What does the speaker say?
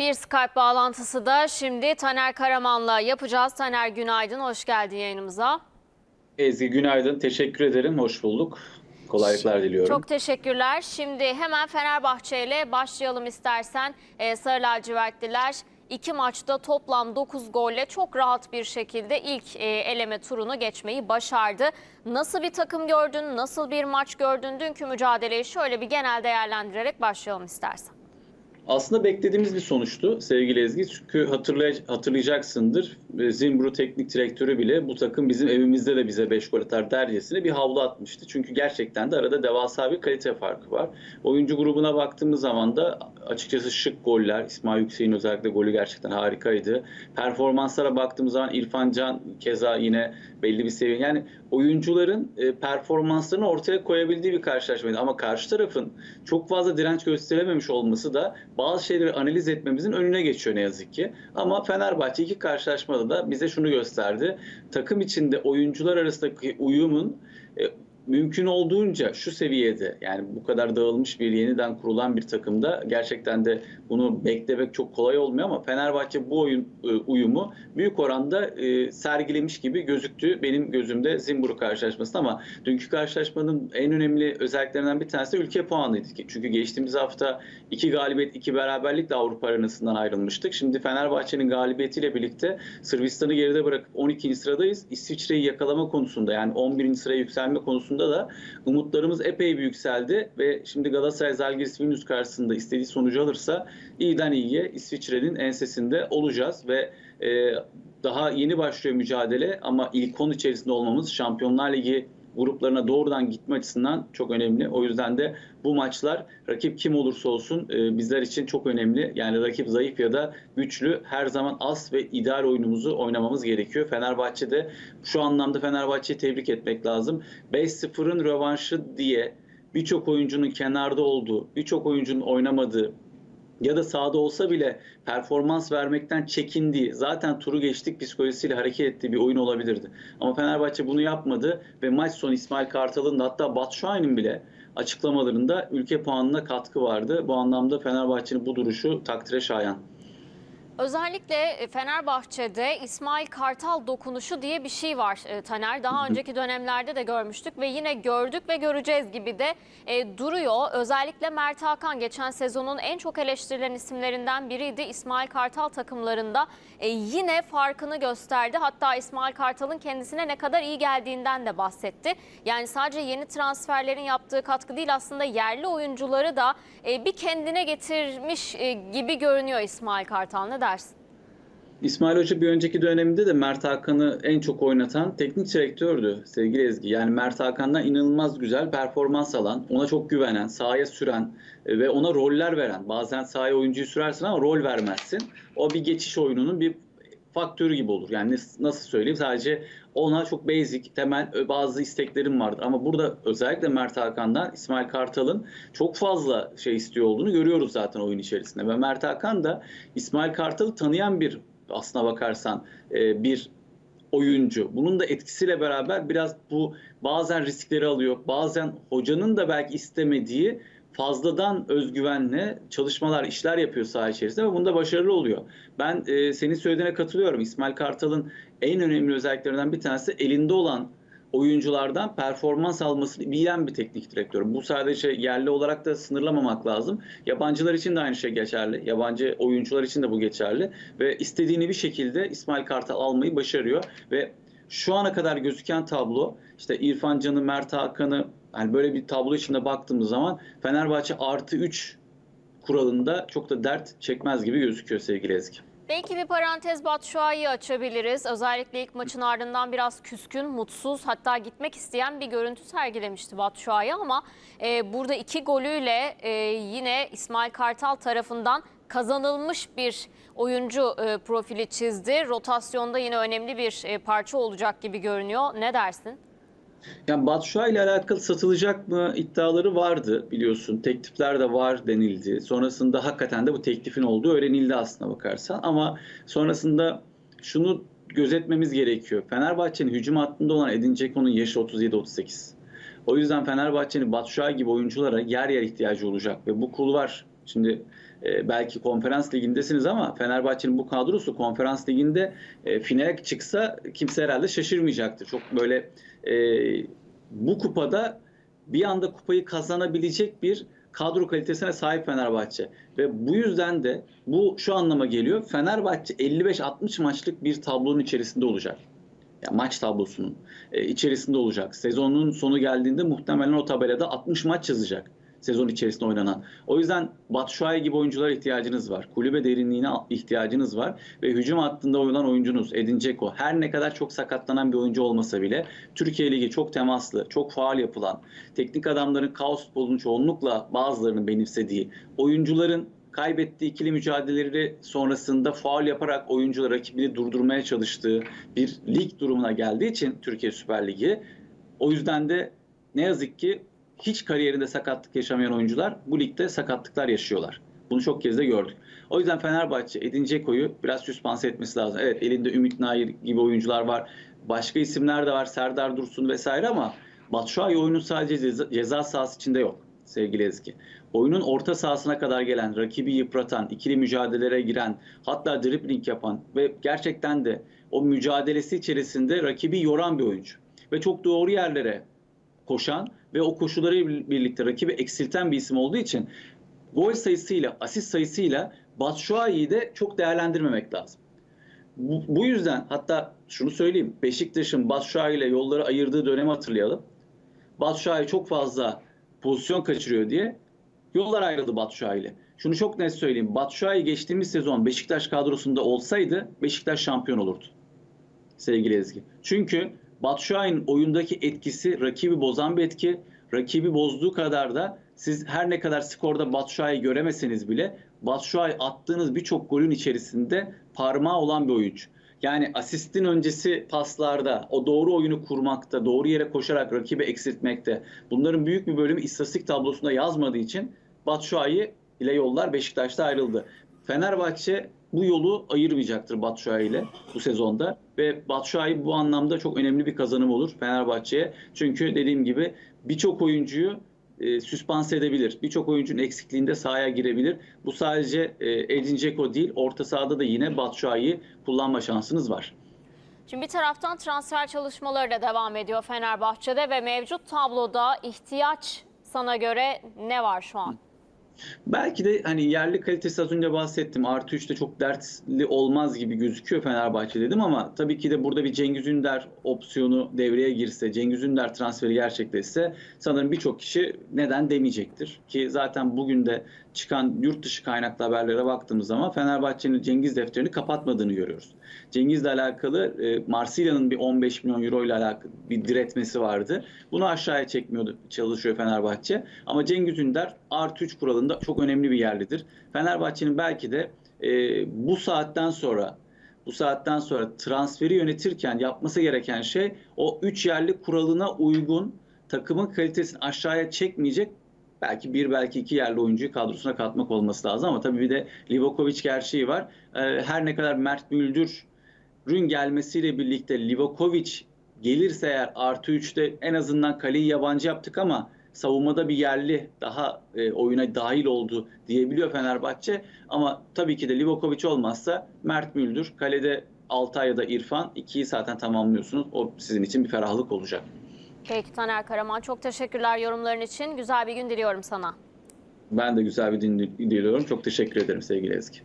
Bir Skype bağlantısı da şimdi Taner Karaman'la yapacağız. Taner günaydın, hoş geldin yayınımıza. Ezgi günaydın. Teşekkür ederim. Hoş bulduk. Kolaylıklar diliyorum. Çok teşekkürler. Şimdi hemen Fenerbahçe ile başlayalım istersen. Ee, Sarı lacivertliler iki maçta toplam 9 golle çok rahat bir şekilde ilk e, eleme turunu geçmeyi başardı. Nasıl bir takım gördün, nasıl bir maç gördün? Dünkü mücadeleyi şöyle bir genel değerlendirerek başlayalım istersen. Aslında beklediğimiz bir sonuçtu sevgili Ezgi. Çünkü hatırlay- hatırlayacaksındır. Zimbru teknik direktörü bile bu takım bizim evimizde de bize 5 gol atar dercesine bir havlu atmıştı. Çünkü gerçekten de arada devasa bir kalite farkı var. Oyuncu grubuna baktığımız zaman da açıkçası şık goller. İsmail Yüksek'in özellikle golü gerçekten harikaydı. Performanslara baktığımız zaman İrfan Can keza yine belli bir seviye. Yani oyuncuların e, performanslarını ortaya koyabildiği bir karşılaşmaydı. Ama karşı tarafın çok fazla direnç gösterememiş olması da bazı şeyleri analiz etmemizin önüne geçiyor ne yazık ki. Ama Fenerbahçe iki da bize şunu gösterdi. Takım içinde oyuncular arasındaki uyumun e, mümkün olduğunca şu seviyede yani bu kadar dağılmış bir yeniden kurulan bir takımda gerçekten de bunu beklemek çok kolay olmuyor ama Fenerbahçe bu oyun e, uyumu büyük oranda e, sergilemiş gibi gözüktü benim gözümde Zimbru karşılaşmasında ama dünkü karşılaşmanın en önemli özelliklerinden bir tanesi de ülke puanıydı. Çünkü geçtiğimiz hafta iki galibiyet, iki beraberlikle Avrupa arenasından ayrılmıştık. Şimdi Fenerbahçe'nin galibiyetiyle birlikte Sırbistan'ı geride bırakıp 12. sıradayız. İsviçre'yi yakalama konusunda yani 11. sıraya yükselme konusunda da umutlarımız epey bir yükseldi ve şimdi Galatasaray Zalgiris Vilnius karşısında istediği sonucu alırsa iyiden iyiye İsviçre'nin ensesinde olacağız ve e, daha yeni başlıyor mücadele ama ilk 10 içerisinde olmamız Şampiyonlar Ligi gruplarına doğrudan gitme açısından çok önemli. O yüzden de bu maçlar rakip kim olursa olsun e, bizler için çok önemli. Yani rakip zayıf ya da güçlü her zaman az ve ideal oyunumuzu oynamamız gerekiyor. Fenerbahçe'de şu anlamda Fenerbahçe'yi tebrik etmek lazım. 5-0'ın rövanşı diye birçok oyuncunun kenarda olduğu, birçok oyuncunun oynamadığı, ya da sahada olsa bile performans vermekten çekindiği, zaten turu geçtik psikolojisiyle hareket ettiği bir oyun olabilirdi. Ama Fenerbahçe bunu yapmadı ve maç sonu İsmail Kartal'ın da hatta Batshuayi'nin bile açıklamalarında ülke puanına katkı vardı. Bu anlamda Fenerbahçe'nin bu duruşu takdire şayan. Özellikle e, Fenerbahçe'de İsmail Kartal dokunuşu diye bir şey var e, Taner. Daha önceki dönemlerde de görmüştük ve yine gördük ve göreceğiz gibi de e, duruyor. Özellikle Mert Hakan geçen sezonun en çok eleştirilen isimlerinden biriydi. İsmail Kartal takımlarında e, yine farkını gösterdi. Hatta İsmail Kartal'ın kendisine ne kadar iyi geldiğinden de bahsetti. Yani sadece yeni transferlerin yaptığı katkı değil aslında yerli oyuncuları da e, bir kendine getirmiş e, gibi görünüyor İsmail Kartal. Ne dersin? İsmail Hoca bir önceki döneminde de Mert Hakan'ı en çok oynatan teknik direktördü sevgili Ezgi. Yani Mert Hakan'dan inanılmaz güzel performans alan, ona çok güvenen, sahaya süren e, ve ona roller veren. Bazen sahaya oyuncuyu sürersin ama rol vermezsin. O bir geçiş oyununun bir faktörü gibi olur. Yani nasıl söyleyeyim sadece ona çok basic, temel bazı isteklerim vardır. Ama burada özellikle Mert Hakan'dan İsmail Kartal'ın çok fazla şey istiyor olduğunu görüyoruz zaten oyun içerisinde. Ve Mert Hakan da İsmail Kartal'ı tanıyan bir aslına bakarsan e, bir oyuncu. Bunun da etkisiyle beraber biraz bu bazen riskleri alıyor. Bazen hocanın da belki istemediği fazladan özgüvenle çalışmalar, işler yapıyor saha içerisinde ve bunda başarılı oluyor. Ben e, senin söylediğine katılıyorum. İsmail Kartal'ın en önemli özelliklerinden bir tanesi elinde olan oyunculardan performans almasını bilen bir teknik direktör. Bu sadece yerli olarak da sınırlamamak lazım. Yabancılar için de aynı şey geçerli. Yabancı oyuncular için de bu geçerli. Ve istediğini bir şekilde İsmail Kartal almayı başarıyor. Ve şu ana kadar gözüken tablo işte İrfan Can'ı, Mert Hakan'ı yani böyle bir tablo içinde baktığımız zaman Fenerbahçe artı 3 kuralında çok da dert çekmez gibi gözüküyor sevgili Ezgi. Belki bir parantez Batshuayi'yi açabiliriz. Özellikle ilk maçın ardından biraz küskün, mutsuz hatta gitmek isteyen bir görüntü sergilemişti Batshuayi ama e, burada iki golüyle e, yine İsmail Kartal tarafından kazanılmış bir oyuncu e, profili çizdi. Rotasyonda yine önemli bir e, parça olacak gibi görünüyor. Ne dersin? Yani Batshuayi ile alakalı satılacak mı iddiaları vardı biliyorsun. Teklifler de var denildi. Sonrasında hakikaten de bu teklifin olduğu öğrenildi aslına bakarsan. Ama sonrasında şunu gözetmemiz gerekiyor. Fenerbahçe'nin hücum hattında olan Edin Dzeko'nun yaşı 37-38. O yüzden Fenerbahçe'nin Batshuayi gibi oyunculara yer yer ihtiyacı olacak ve bu kulvar şimdi e, belki konferans ligindesiniz ama Fenerbahçe'nin bu kadrosu konferans liginde e, finale çıksa kimse herhalde şaşırmayacaktır. Çok böyle e, bu kupada bir anda kupayı kazanabilecek bir kadro kalitesine sahip Fenerbahçe. Ve bu yüzden de bu şu anlama geliyor. Fenerbahçe 55-60 maçlık bir tablonun içerisinde olacak. Ya maç tablosunun içerisinde olacak. Sezonun sonu geldiğinde muhtemelen o tabelada 60 maç yazacak sezon içerisinde oynanan. O yüzden Batshuayi gibi oyunculara ihtiyacınız var. Kulübe derinliğine ihtiyacınız var. Ve hücum hattında oynanan oyuncunuz Edin Dzeko her ne kadar çok sakatlanan bir oyuncu olmasa bile Türkiye Ligi çok temaslı, çok faal yapılan, teknik adamların kaos futbolunu çoğunlukla bazılarının benimsediği, oyuncuların kaybettiği ikili mücadeleleri sonrasında faul yaparak oyuncular rakibini durdurmaya çalıştığı bir lig durumuna geldiği için Türkiye Süper Ligi o yüzden de ne yazık ki hiç kariyerinde sakatlık yaşamayan oyuncular bu ligde sakatlıklar yaşıyorlar. Bunu çok kez de gördük. O yüzden Fenerbahçe Edin Dzeko'yu biraz süspanse etmesi lazım. Evet elinde Ümit Nair gibi oyuncular var. Başka isimler de var. Serdar Dursun vesaire ama Batshuayi oyunun sadece ceza, ceza sahası içinde yok sevgili Ezgi. Oyunun orta sahasına kadar gelen, rakibi yıpratan, ikili mücadelelere giren, hatta dribbling yapan ve gerçekten de o mücadelesi içerisinde rakibi yoran bir oyuncu. Ve çok doğru yerlere koşan ve o koşuları birlikte rakibi eksilten bir isim olduğu için gol sayısıyla, asist sayısıyla Batshuayi'yi de çok değerlendirmemek lazım. Bu, bu yüzden hatta şunu söyleyeyim. Beşiktaş'ın Batshuayi ile yolları ayırdığı dönemi hatırlayalım. Batshuayi çok fazla pozisyon kaçırıyor diye yollar ayrıldı Batshuayi ile. Şunu çok net söyleyeyim. Batshuayi geçtiğimiz sezon Beşiktaş kadrosunda olsaydı Beşiktaş şampiyon olurdu. Sevgili Ezgi. Çünkü Batshuayi'nin oyundaki etkisi rakibi bozan bir etki. Rakibi bozduğu kadar da siz her ne kadar skorda Batshuayi göremeseniz bile Batshuayi attığınız birçok golün içerisinde parmağı olan bir oyuncu. Yani asistin öncesi paslarda, o doğru oyunu kurmakta, doğru yere koşarak rakibi eksiltmekte. Bunların büyük bir bölümü istatistik tablosunda yazmadığı için Batshuayi ile yollar Beşiktaş'ta ayrıldı. Fenerbahçe bu yolu ayırmayacaktır Batshuayi ile bu sezonda ve Batshuayi bu anlamda çok önemli bir kazanım olur Fenerbahçe'ye. Çünkü dediğim gibi birçok oyuncuyu e, süspanse edebilir. Birçok oyuncunun eksikliğinde sahaya girebilir. Bu sadece e, Edin Dzeko değil, orta sahada da yine Batshuayi'yi kullanma şansınız var. Şimdi bir taraftan transfer çalışmaları da devam ediyor Fenerbahçe'de ve mevcut tabloda ihtiyaç sana göre ne var şu an? Belki de hani yerli kalitesi az önce bahsettim. Artı 3'te çok dertli olmaz gibi gözüküyor Fenerbahçe dedim ama tabii ki de burada bir Cengiz Ünder opsiyonu devreye girse, Cengiz Ünder transferi gerçekleşse sanırım birçok kişi neden demeyecektir. Ki zaten bugün de çıkan yurt dışı kaynaklı haberlere baktığımız zaman Fenerbahçe'nin Cengiz defterini kapatmadığını görüyoruz. Cengiz'le alakalı e, Marsilya'nın bir 15 milyon euro ile alakalı bir diretmesi vardı. Bunu aşağıya çekmiyordu, çalışıyor Fenerbahçe. Ama Cengiz Ünder artı 3 kuralında çok önemli bir yerlidir. Fenerbahçe'nin belki de e, bu saatten sonra bu saatten sonra transferi yönetirken yapması gereken şey o 3 yerli kuralına uygun takımın kalitesini aşağıya çekmeyecek belki bir belki iki yerli oyuncuyu kadrosuna katmak olması lazım ama tabii bir de Livakovic gerçeği var. Ee, her ne kadar Mert Müldür'ün gelmesiyle birlikte Livakovic gelirse eğer artı 3'te en azından kaleyi yabancı yaptık ama savunmada bir yerli daha e, oyuna dahil oldu diyebiliyor Fenerbahçe. Ama tabii ki de Livakovic olmazsa Mert Müldür, kalede Altay ya da İrfan ikiyi zaten tamamlıyorsunuz. O sizin için bir ferahlık olacak. Peki Taner Karaman çok teşekkürler yorumların için. Güzel bir gün diliyorum sana. Ben de güzel bir din diliyorum. Çok teşekkür ederim sevgili Ezgi.